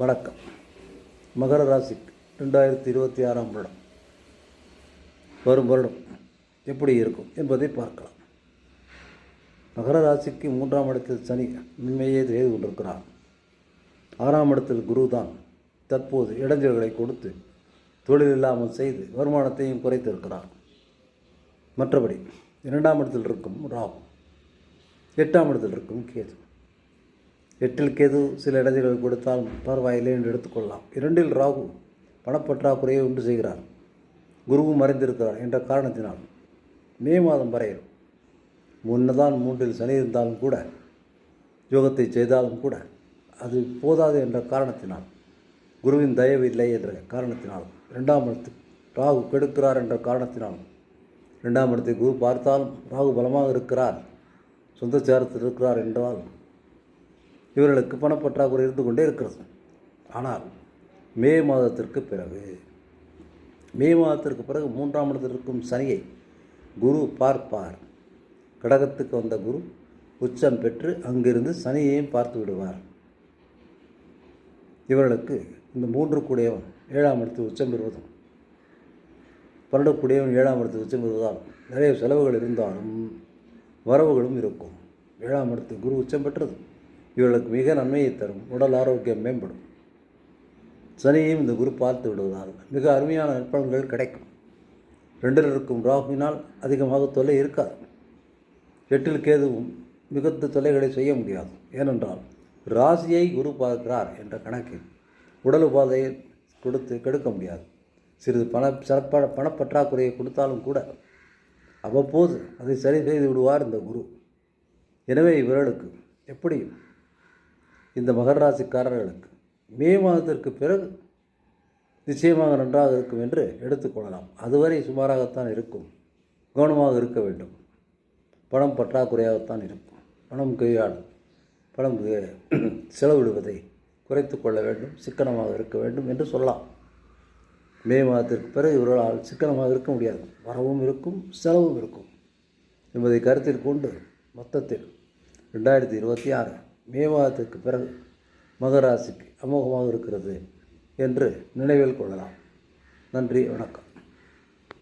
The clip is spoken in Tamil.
வணக்கம். மகர ராசிக்கு ரெண்டாயிரத்தி இருபத்தி ஆறாம் வருடம். வரும் வருடம் எப்படி இருக்கும் என்பதை பார்க்கலாம். மகர ராசிக்கு மூன்றாம் இடத்தில் சனி உண்மையே செய்து கொண்டிருக்கிறார். ஆறாம் இடத்தில் குரு தான் தற்போது இடைஞ்சல்களை கொடுத்து தொழில் இல்லாமல் செய்து வருமானத்தையும் குறைத்திருக்கிறார் மற்றபடி இரண்டாம் இடத்தில் இருக்கும் ராகு எட்டாம் இடத்தில் இருக்கும் கேது. எட்டில் கேது சில இடைஞ்சல்கள் கொடுத்தால் பரவாயில்லை என்று எடுத்துக்கொள்ளலாம். இரண்டில் ராகு பணப்பற்றாக்குறையை உண்டு செய்கிறார். குருவும் மறைந்திருக்கிறார் என்ற காரணத்தினால் மே மாதம் வரையில் முன்னதான் மூன்றில் சனி இருந்தாலும் கூட யோகத்தை செய்தாலும் கூட அது போதாது என்ற காரணத்தினால் குருவின் தயவு இல்லை என்ற காரணத்தினால் இரண்டாம் இடத்து ராகு கெடுக்கிறார் என்ற காரணத்தினால் இரண்டாம் இடத்தை குரு பார்த்தாலும் ராகு பலமாக இருக்கிறார் சொந்த சேரத்தில் இருக்கிறார் என்றால் இவர்களுக்கு பணப்பற்றாக்குறை இருந்து கொண்டே இருக்கிறது. ஆனால் மே மாதத்திற்கு பிறகு மே மாதத்திற்கு பிறகு மூன்றாம் இடத்தில் இருக்கும் சனியை குரு பார்ப்பார். கடகத்துக்கு வந்த குரு உச்சம் பெற்று அங்கிருந்து சனியையும் பார்த்து விடுவார். இவர்களுக்கு இந்த மூன்று கூடியவன் ஏழாம் இடத்து உச்சம் பெறுவதும் பன்னெண்டுக்குடியவன் ஏழாம் இடத்து உச்சம் பெறுவதால் நிறைய செலவுகள் இருந்தாலும் வரவுகளும் இருக்கும். ஏழாம் இடத்து குரு உச்சம் பெற்றது. இவர்களுக்கு மிக நன்மையை தரும். உடல் ஆரோக்கியம் மேம்படும். சனியையும் இந்த குரு பார்த்து விடுவதால் மிக அருமையான நற்பலன்கள் கிடைக்கும். ரெண்டில் இருக்கும் ராகுவினால் அதிகமாக தொல்லை இருக்காது. எட்டில் கேதுவும் மிகுந்த தொல்லைகளை செய்ய முடியாது. ஏனென்றால் ராசியை குரு பார்க்கிறார் என்ற கணக்கில் உடல் உபாதையை கொடுத்து கெடுக்க முடியாது. சிறிது பண சிறப்ப பணப்பற்றாக்குறையை கொடுத்தாலும் கூட அவ்வப்போது அதை சரி செய்து விடுவார் இந்த குரு. எனவே இவர்களுக்கு எப்படியும் இந்த மகர ராசிக்காரர்களுக்கு மே மாதத்திற்கு பிறகு நிச்சயமாக நன்றாக இருக்கும் என்று எடுத்துக்கொள்ளலாம் அதுவரை சுமாராகத்தான் இருக்கும். கவனமாக இருக்க வேண்டும். பணம் பற்றாக்குறையாகத்தான் இருக்கும். பணம் கையால் பணம் செலவிடுவதை குறைத்து கொள்ள வேண்டும். சிக்கனமாக இருக்க வேண்டும் என்று சொல்லலாம். மே மாதத்திற்கு பிறகு இவர்களால் சிக்கனமாக இருக்க முடியாது. வரவும் இருக்கும் செலவும் இருக்கும். என்பதை கருத்தில் கொண்டு மொத்தத்தில் ரெண்டாயிரத்தி இருபத்தி ஆறு மே மாதத்துக்கு பிறகு மகராசிக்கு அமோகமாக இருக்கிறது என்று நினைவில் கொள்ளலாம். நன்றி வணக்கம்.